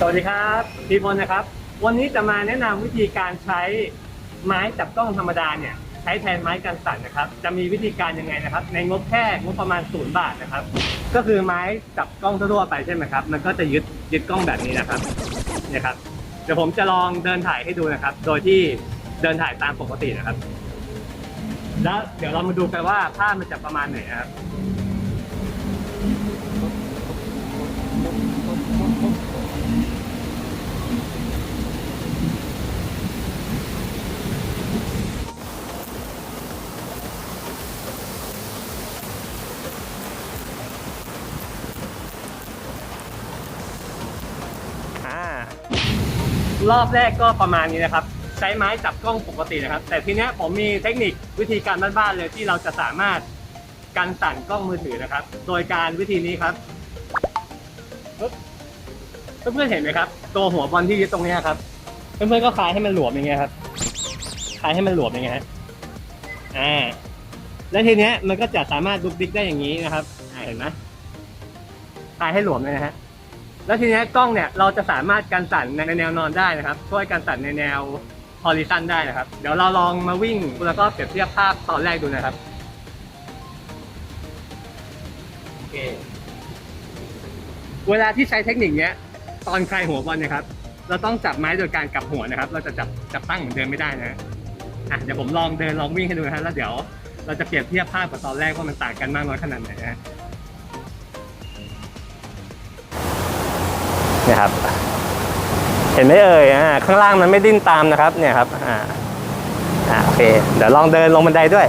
สวัสดีครับพีพลนะครับ วันนี้จะมาแนะนำวิธีการใช้ไม้จับกล้องธรรมดาเนี่ยใช้แทนไม้กันสั่นนะครับ จะมีวิธีการยังไงนะครับ ในงบแค่งบประมาณศูนย์บาทนะครับ ก็คือไม้จับกล้องทั่วไปใช่ไหมครับ มันก็จะยึดยึดกล้องแบบนี้นะครับเนี่ยครับเดี๋ยวผมจะลองเดินถ่ายให้ดูนะครับ โดยที่เดินถ่ายตามปกตินะครับ แล้วเดี๋ยวเรามาดูกันว่าภาพมันจะประมาณไหนนะครับ รอบแรกก็ประมาณนี้นะครับ ใช้ไม้จับกล้องปกตินะครับ แต่ทีเนี้ยผมมีเทคนิควิธีการบ้านๆเลยที่เราจะสามารถกันสั่นกล้องมือถือนะครับ โดยการวิธีนี้ครับเพื่อนๆเห็นไหมครับ ตัวหัวบอลที่ยึดตรงนี้ครับเพื่อนๆก็คลายให้มันหลวมอย่างเงี้ยครับคลายให้มันหลวมอย่างเงี้ยฮะอ่าแล้วทีเนี้ยมันก็จะสามารถดุกดิกได้อย่างนี้นะครับเห็นไหมคลายให้หลวมเลยนะฮะ แล้วทีนี้กล้องเนี่ยเราจะสามารถกันสั่นในแนวนอนได้นะครับ ช่วยกันสั่นในแนวฮอริซอนได้นะครับ เดี๋ยวเราลองมาวิ่งแล้วก็เปรียบเทียบภาพตอนแรกดูนะครับโอเคเวลาที่ใช้เทคนิคเนี้ย ตอนคลายหัวบอลนะครับ เราต้องจับไม้โดยการกลับหัวนะครับ เราจะจับจับตั้งเหมือนเดิมไม่ได้นะอะเดี๋ยวผมลองเดินลองวิ่งให้ดูนะครับแล้วเดี๋ยวเราจะเปรียบเทียบภาพกับตอนแรกว่ามันต่างกันมากน้อยขนาดไหนนะ เนี่ยครับ เห็นไหมเอ่ยอ่าข้างล่างมันไม่ดิ้นตามนะครับ เนี่ยครับ อ่าอ่าโอเค เดี๋ยวลองเดินลงบันไดด้วย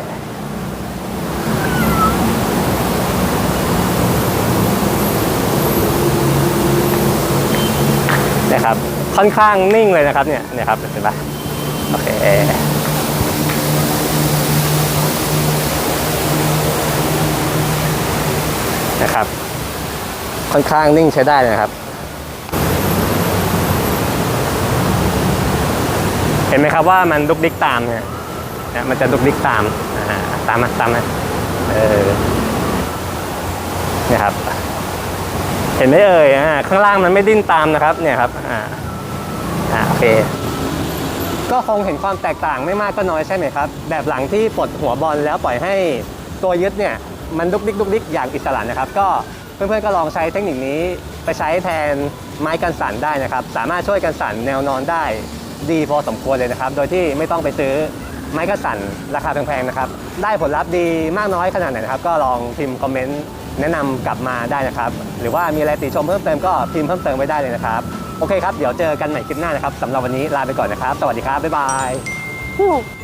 เนี่ยครับ ค่อนข้างนิ่งเลยนะครับ เนี่ยเนี่ยครับเห็นปะโอเคนะครับ ค่อนข้างนิ่งใช้ได้นะครับ เห็นไหมครับว่ามันดุกดิกตามเนี่ยนี่ยมันจะดุกดิกตามตามมาตามมาเออนี่ยครับ เห็นไหมเอ่ยอข้างล่างมันไม่ดิ้นตามนะครับ เนี่ยครับอ่าอ่าโอเคก็คงเห็นความแตกต่างไม่มากก็น้อยใช่ไหมครับ แบบหลังที่ปลดหัวบอลแล้วปล่อยให้ตัวยึดเนี่ยมันดุกดิกดุกดิกอย่างอิสระนะครับ ก็เพื่อนๆก็ลองใช้เทคนิคนี้ไปใช้แทนไม้กันสั่นได้นะครับ สามารถช่วยกันสั่นแนวนอนได้ ดีพอสมควรเลยนะครับ โดยที่ไม่ต้องไปซื้อไม้กระสั่นราคาแพงๆนะครับ ได้ผลลัพธ์ดีมากน้อยขนาดไหนนะครับ ก็ลองพิมพ์คอมเมนต์แนะนำกลับมาได้นะครับ หรือว่ามีอะไรติชมเพิ่มเติมก็พิมพ์เพิ่มเติมไว้ได้เลยนะครับ โอเคครับ เดี๋ยวเจอกันใหม่คลิปหน้านะครับสำหรับวันนี้ลาไปก่อนนะครับ สวัสดีครับ บ๊ายบาย